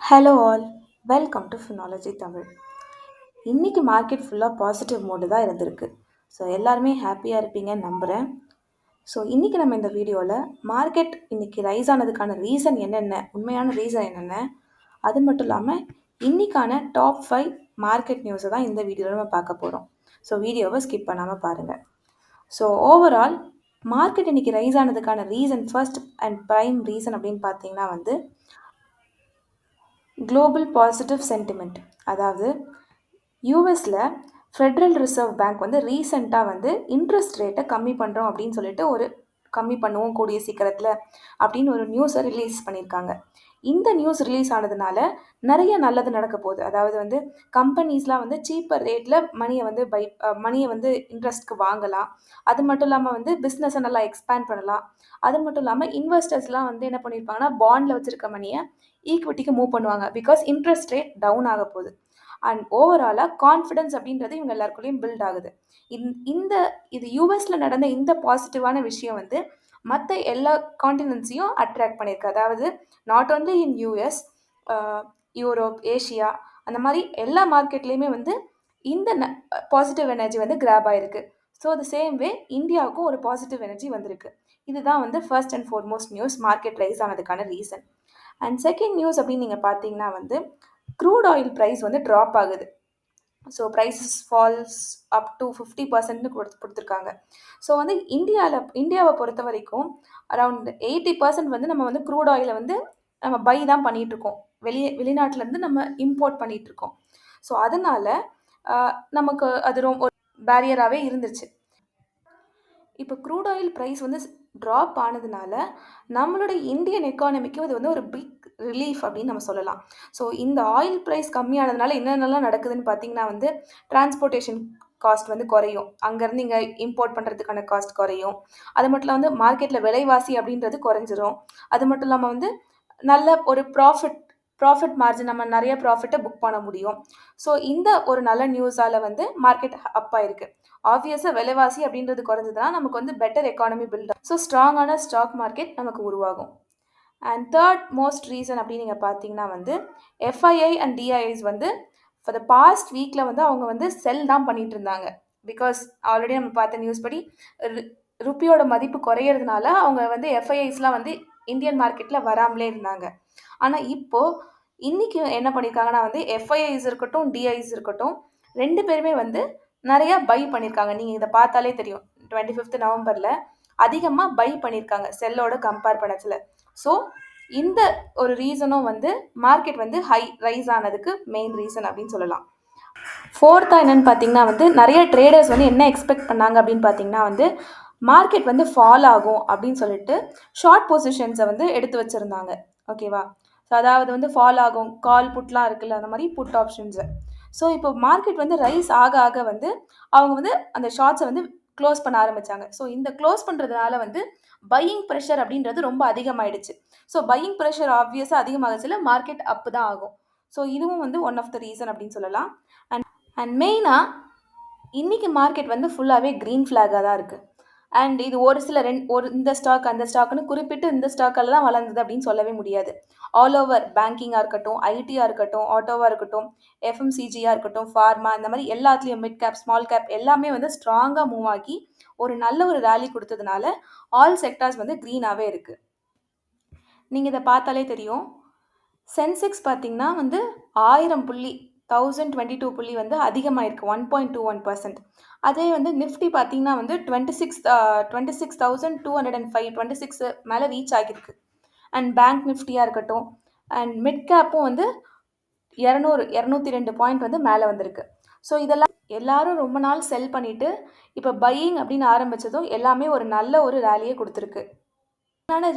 Hello all welcome to Finology Tamil இன்றைக்கி market ஃபுல்லாக positive mode தான் இருந்திருக்கு. ஸோ எல்லாருமே ஹாப்பியாக இருப்பீங்கன்னு நம்புகிறேன் ஸோ இன்றைக்கி நம்ம இந்த வீடியோவில் மார்க்கெட் இன்னைக்கு ரைஸ் ஆனதுக்கான ரீசன் என்னென்ன உண்மையான ரீசன் என்னென்ன அது மட்டும் இல்லாமல் இன்னைக்கான டாப் ஃபைவ் மார்க்கெட் நியூஸை தான் இந்த வீடியோவில் நம்ம பார்க்க போகிறோம் ஸோ வீடியோவை ஸ்கிப் பண்ணாமல் பாருங்கள் ஸோ ஓவரால் மார்க்கெட் இன்னைக்கு rise ஆனதுக்கான reason first and prime reason அப்படின்னு பார்த்தீங்கன்னா வந்து குளோபல் பாசிட்டிவ் சென்டிமெண்ட் அதாவது யூஎஸில் ஃபெட்ரல் ரிசர்வ் பேங்க் வந்து ரீசெண்டாக வந்து இன்ட்ரெஸ்ட் ரேட்டை கம்மி பண்ணுறோம் அப்படின்னு சொல்லிட்டு ஒரு கம்மி பண்ணுவோம் கூடிய சீக்கிரத்தில் அப்படின்னு ஒரு நியூஸை ரிலீஸ் பண்ணியிருக்காங்க இந்த நியூஸ் ரிலீஸ் ஆனதுனால நிறைய நல்லது நடக்க போகுது. அதாவது வந்து கம்பெனிஸ்லாம் வந்து சீப்பர் ரேட்டில் மணியை வந்து பை மணியை வந்து இன்ட்ரெஸ்ட்க்கு வாங்கலாம். அது மட்டும் இல்லாமல் வந்து பிஸ்னஸை நல்லா எக்ஸ்பேண்ட் பண்ணலாம். அது மட்டும் இல்லாமல் இன்வெஸ்டர்ஸ்லாம் வந்து என்ன பண்ணியிருப்பாங்கன்னா பாண்டில் வச்சுருக்க மணியை ஈக்விட்டிக்கு மூவ் பண்ணுவாங்க. பிகாஸ் இன்ட்ரெஸ்ட் ரேட் டவுன் ஆக போகுது. அண்ட் ஓவராலாக கான்ஃபிடன்ஸ் அப்படின்றது இவங்க எல்லாருக்குள்ளேயும் பில்ட் ஆகுது. இந் இந்த இது யூஎஸில் நடந்த இந்த பாசிட்டிவான விஷயம் வந்து மற்ற எல்லா காண்டினென்ட்ஸையும் அட்ராக்ட் பண்ணியிருக்கு அதாவது not only in US Europe Asia அந்த மாதிரி எல்லா மார்க்கெட்லேயுமே வந்து இந்த பாசிட்டிவ் எனர்ஜி வந்து கிராப் ஆகிருக்கு ஸோ த சேம் வே இந்தியாவுக்கும் ஒரு பாசிட்டிவ் எனர்ஜி வந்திருக்கு. இதுதான் வந்து first and foremost news market rise ஆனதுக்கான reason and second news அப்படின்னு நீங்கள் பார்த்தீங்கன்னா வந்து க்ரூட் ஆயில் ப்ரைஸ் வந்து ட்ராப் ஆகுது. So prices falls up to fifty பர்சன்ட்னு கொடுத்து கொடுத்துருக்காங்க. ஸோ வந்து இந்தியாவில் இந்தியாவை பொறுத்த வரைக்கும் அரவுண்ட் எயிட்டி பர்சன்ட் வந்து நம்ம வந்து க்ரூட் ஆயிலை வந்து நம்ம பை தான் பண்ணிகிட்ருக்கோம் வெளியே வெளிநாட்டிலேருந்து நம்ம இம்போர்ட் பண்ணிகிட்ருக்கோம் ஸோ அதனால் நமக்கு அது ரொம்ப ஒரு பேரியராகவே இருந்துச்சு. இப்போ க்ரூட் ஆயில் ப்ரைஸ் வந்து ட்ராப் ஆனதுனால நம்மளோட இந்தியன் எக்கானமிக்கு அது வந்து ஒரு பிக் ரிலீஃப் அப்படின்னு நம்ம சொல்லலாம். ஸோ இந்த ஆயில் ப்ரைஸ் கம்மியானதுனால என்னென்னலாம் நடக்குதுன்னு பார்த்தீங்கன்னா வந்து டிரான்ஸ்போர்ட்டேஷன் காஸ்ட் வந்து குறையும். அங்கேருந்து இங்கே இம்போர்ட் பண்ணுறதுக்கான காஸ்ட் குறையும். அது மட்டும் இல்லாமல் வந்து மார்க்கெட்டில் விலைவாசி அப்படின்றது குறைஞ்சிரும். அது மட்டும் இல்லாமல் வந்து நல்ல ஒரு ப்ராஃபிட் ப்ராஃபிட் மார்ஜின் நம்ம நிறைய ப்ராஃபிட்டை புக் பண்ண முடியும். ஸோ இந்த ஒரு நல்ல நியூஸால் வந்து மார்க்கெட் அப் ஆயிருக்கு. ஆப்வியஸாக விலைவாசி அப்படின்றது குறைஞ்சதுன்னா நமக்கு வந்து பெட்டர் எக்கானமி பில்ட் ஸோ ஸ்ட்ராங்கான ஸ்டாக் மார்க்கெட் நமக்கு உருவாகும். அண்ட் தேர்ட் மோஸ்ட் ரீசன் அப்படின்னு நீங்கள் பார்த்தீங்கன்னா வந்து எஃப்ஐஐ அண்ட் டிஐஐஸ் வந்து ஃபார் த பாஸ்ட் வீக்கில் வந்து அவங்க வந்து செல் தான் பண்ணிட்டு இருந்தாங்க. பிகாஸ் ஆல்ரெடி நம்ம பார்த்த நியூஸ் படி ருப்பியோட மதிப்பு குறையிறதுனால அவங்க வந்து எஃப்ஐஐஸ்லாம் வந்து இந்தியன் மார்க்கெட்டில் வராமலே இருந்தாங்க. ஆனால் இப்போது இன்றைக்கி என்ன பண்ணியிருக்காங்கன்னா வந்து எஃப்ஐஐஸ் இருக்கட்டும் டிஐஸ் இருக்கட்டும் ரெண்டு பேருமே வந்து நிறையா பை பண்ணியிருக்காங்க நீங்கள் இதை பார்த்தாலே தெரியும். டுவெண்ட்டி ஃபிஃப்த் நவம்பரில் அதிகமாக பை பண்ணியிருக்காங்க செல்லோட கம்பேர் பண்ணத்தில் ஸோ இந்த ஒரு ரீசனும் வந்து மார்க்கெட் வந்து ஹை ரைஸ் ஆனதுக்கு மெயின் ரீசன் அப்படின்னு சொல்லலாம். ஃபோர்த்தாக என்னென்னு பார்த்தீங்கன்னா வந்து நிறைய ட்ரேடர்ஸ் வந்து என்ன எக்ஸ்பெக்ட் பண்ணாங்க அப்படின்னு பார்த்தீங்கன்னா வந்து மார்க்கெட் வந்து ஃபால் ஆகும் அப்படின்னு சொல்லிட்டு ஷார்ட் பொசிஷன்ஸை வந்து எடுத்து வச்சுருந்தாங்க. ஓகேவா ஸோ அதாவது வந்து ஃபால் ஆகும் கால் புட்லாம் இருக்குல்ல அந்த மாதிரி புட் ஆப்ஷன்ஸு ஸோ இப்போ மார்க்கெட் வந்து ரைஸ் ஆக ஆக வந்து அவங்க வந்து அந்த ஷார்ட்ஸை வந்து க்ளோஸ் பண்ண ஆரம்பித்தாங்க ஸோ இந்த க்ளோஸ் பண்ணுறதுனால வந்து பையிங் ப்ரெஷர் அப்படின்றது ரொம்ப அதிகமாயிடுச்சு. ஸோ பையிங் ப்ரெஷர் ஆப்வியஸாக அதிகமாகச்சுல மார்க்கெட் அப்பு தான் ஆகும். ஸோ இதுவும் வந்து ஒன் ஆஃப் த ரீசன் அப்படின்னு சொல்லலாம். அண்ட் அண்ட் மெயினாக இன்றைக்கி மார்க்கெட் வந்து ஃபுல்லாகவே க்ரீன் ஃப்ளாகாக தான் இருக்குது அண்ட் இது ஒரு சில ரெண்டு ஒரு இந்த ஸ்டாக் அந்த ஸ்டாக்னு குறிப்பிட்டு இந்த ஸ்டாக்கில் தான் வளர்ந்தது அப்படின்னு சொல்லவே முடியாது. ஆல் ஓவர் பேங்கிங்காக இருக்கட்டும் ஐடியாக இருக்கட்டும் ஆட்டோவாக இருக்கட்டும் எஃப்எம்சிஜியாக இருக்கட்டும் ஃபார்மா இந்த மாதிரி எல்லாத்துலேயும் மிட் கேப் ஸ்மால் கேப் எல்லாமே வந்து ஸ்ட்ராங்காக மூவ் ஆகி ஒரு நல்ல ஒரு ரேலி கொடுத்ததுனால ஆல் செக்டார்ஸ் வந்து க்ரீனாகவே இருக்குது நீங்கள் இதை பார்த்தாலே தெரியும். சென்செக்ஸ் பார்த்திங்கன்னா வந்து ஆயிரம் புள்ளி தௌசண்ட் டுவெண்ட்டி டூ புள்ளி வந்து அதிகமாயிருக்கு one point two one percent அதே வந்து நிஃப்டி பார்த்தீங்கன்னா வந்து twenty six twenty six thousand two hundred and five twenty six மேலே ரீச் ஆகியிருக்கு. அண்ட் பேங்க் நிஃப்டியாக இருக்கட்டும் அண்ட் மிட் கேப்பும் வந்து இரநூறு இரநூத்தி ரெண்டு பாயிண்ட் வந்து மேலே வந்திருக்கு. ஸோ இதெல்லாம் எல்லாரும் ரொம்ப நாள் செல் பண்ணிவிட்டு இப்போ பையிங் அப்படின்னு ஆரம்பித்ததும் எல்லாமே ஒரு நல்ல ஒரு ரேலியை கொடுத்துருக்கு.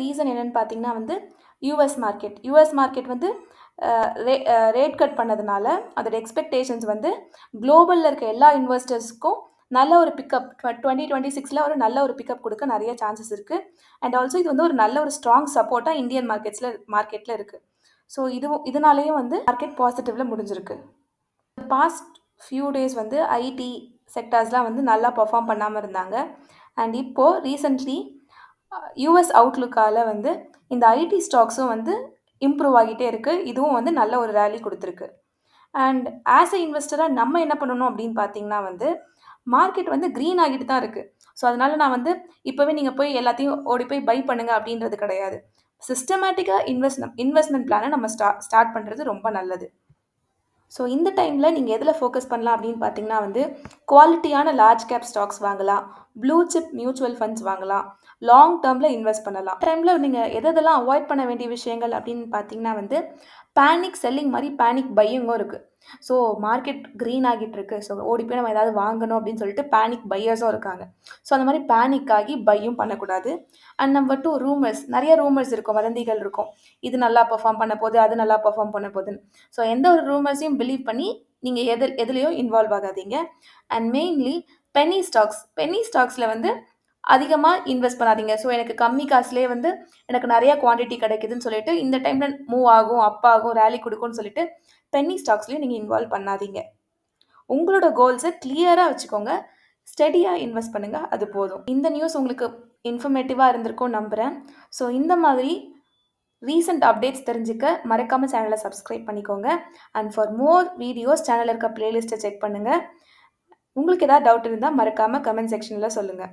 ரீசன் என்னென்னு பார்த்தீங்கன்னா வந்து யூஎஸ் மார்க்கெட் யூஎஸ் மார்க்கெட் வந்து ரே ரேட் கட் பண்ணதுனால அதோட எக்ஸ்பெக்டேஷன்ஸ் வந்து குளோபலில் இருக்க எல்லா இன்வெஸ்டர்ஸ்க்கும் நல்ல ஒரு பிக்கப் டுவெண்ட்டி டுவெண்ட்டி சிக்ஸில் ஒரு நல்ல ஒரு பிக்கப் கொடுக்க நிறைய சான்சஸ் இருக்குது அண்ட் ஆல்சோ இது வந்து ஒரு நல்ல ஒரு ஸ்ட்ராங் சப்போர்ட்டாக இந்தியன் மார்க்கெட்ஸில் மார்க்கெட்டில் இருக்குது ஸோ இதுவும் இதனாலேயும் வந்து மார்க்கெட் பாசிட்டிவில் முடிஞ்சிருக்கு. பாஸ்ட் ஃபியூ டேஸ் வந்து ஐடி செக்டார்ஸ்லாம் வந்து நல்லா பர்ஃபார்ம் பண்ணாமல் இருந்தாங்க. அண்ட் இப்போது ரீசன்ட்லி யூஎஸ் அவுட்லுக்கால் வந்து இந்த ஐடி ஸ்டாக்ஸும் வந்து இம்ப்ரூவ் ஆகிட்டே இருக்குது இதுவும் வந்து நல்ல ஒரு ரேலி கொடுத்துருக்கு. அண்ட் ஆஸ் எ இன்வெஸ்டராக நம்ம என்ன பண்ணணும் அப்படின்னு பார்த்தீங்கன்னா வந்து மார்க்கெட் வந்து க்ரீன் ஆகிட்டு தான் இருக்குது ஸோ அதனால் நான் வந்து இப்போவே நீங்கள் போய் எல்லாத்தையும் ஓடி போய் பை பண்ணுங்க அப்படின்றது கிடையாது. சிஸ்டமேட்டிக்காக இன்வெஸ்ட் இன்வெஸ்ட்மெண்ட் பிளானை நம்ம ஸ்டா ஸ்டார்ட் பண்ணுறது ரொம்ப நல்லது. ஸோ இந்த டைமில் நீங்கள் எதில் ஃபோக்கஸ் பண்ணலாம் அப்படின்னு பார்த்தீங்கன்னா வந்து குவாலிட்டியான லார்ஜ் கேப் ஸ்டாக்ஸ் வாங்கலாம் ப்ளூ சிப் மியூச்சுவல் ஃபண்ட்ஸ் வாங்கலாம் லாங் டேர்மில் இன்வெஸ்ட் பண்ணலாம். டைமில் நீங்கள் எதெல்லாம் அவாய்ட் பண்ண வேண்டிய விஷயங்கள் அப்படின்னு பார்த்தீங்கன்னா வந்து பேனிக் செல்லிங் மாதிரி பேனிக் பையிங்கும் இருக்குது ஸோ மார்க்கெட் க்ரீன் ஆகிட்டு இருக்கு ஸோ ஓடி போய் நம்ம ஏதாவது வாங்கணும் அப்படின்னு சொல்லிட்டு பேனிக் பையர்ஸும் இருக்காங்க. ஸோ அந்த மாதிரி பேனிக் ஆகி பையும் பண்ணக்கூடாது. அண்ட் நம்பர் டூ ரூமர்ஸ் நிறைய ரூமர்ஸ் இருக்கும். வதந்திகள் இருக்கும். இது நல்லா பெர்ஃபார்ம் பண்ண போகுது அது நல்லா பெர்ஃபார்ம் பண்ண போகுதுன்னு. ஸோ எந்த ஒரு ரூமர்ஸையும் பிலீவ் பண்ணி நீங்கள் எது எதுலேயும் இன்வால்வ் ஆகாதீங்க. And mainly penny stocks penny ஸ்டாக்ஸில் வந்து அதிகமாக இன்வெஸ்ட் பண்ணாதீங்க. ஸோ எனக்கு கம்மி காசுலேயே வந்து எனக்கு நிறையா குவான்டிட்டி கிடைக்குதுன்னு சொல்லிட்டு இந்த டைமில் மூவ் ஆகும் அப் ஆகும் ரேலி கொடுக்கும்னு சொல்லிட்டு பென்னி ஸ்டாக்ஸ்லேயும் நீங்கள் இன்வால்வ் பண்ணாதீங்க. உங்களோட கோல்ஸை கிளியராக வச்சுக்கோங்க. ஸ்டெடியாக இன்வெஸ்ட் பண்ணுங்கள் அது போதும். இந்த நியூஸ் உங்களுக்கு இன்ஃபர்மேட்டிவாக இருந்திருக்கும் நம்புகிறேன் ஸோ இந்த மாதிரி ரீசெண்ட் அப்டேட்ஸ் தெரிஞ்சுக்க மறக்காமல் சேனலை சப்ஸ்கிரைப் பண்ணிக்கோங்க. அண்ட் ஃபார் மோர் வீடியோஸ் சேனலில் இருக்க ப்ளேலிஸ்ட்டை செக் பண்ணுங்கள் உங்களுக்கு ஏதாவது டவுட் இருந்தால் மறக்காமல் கமெண்ட் செக்ஷனில் சொல்லுங்கள்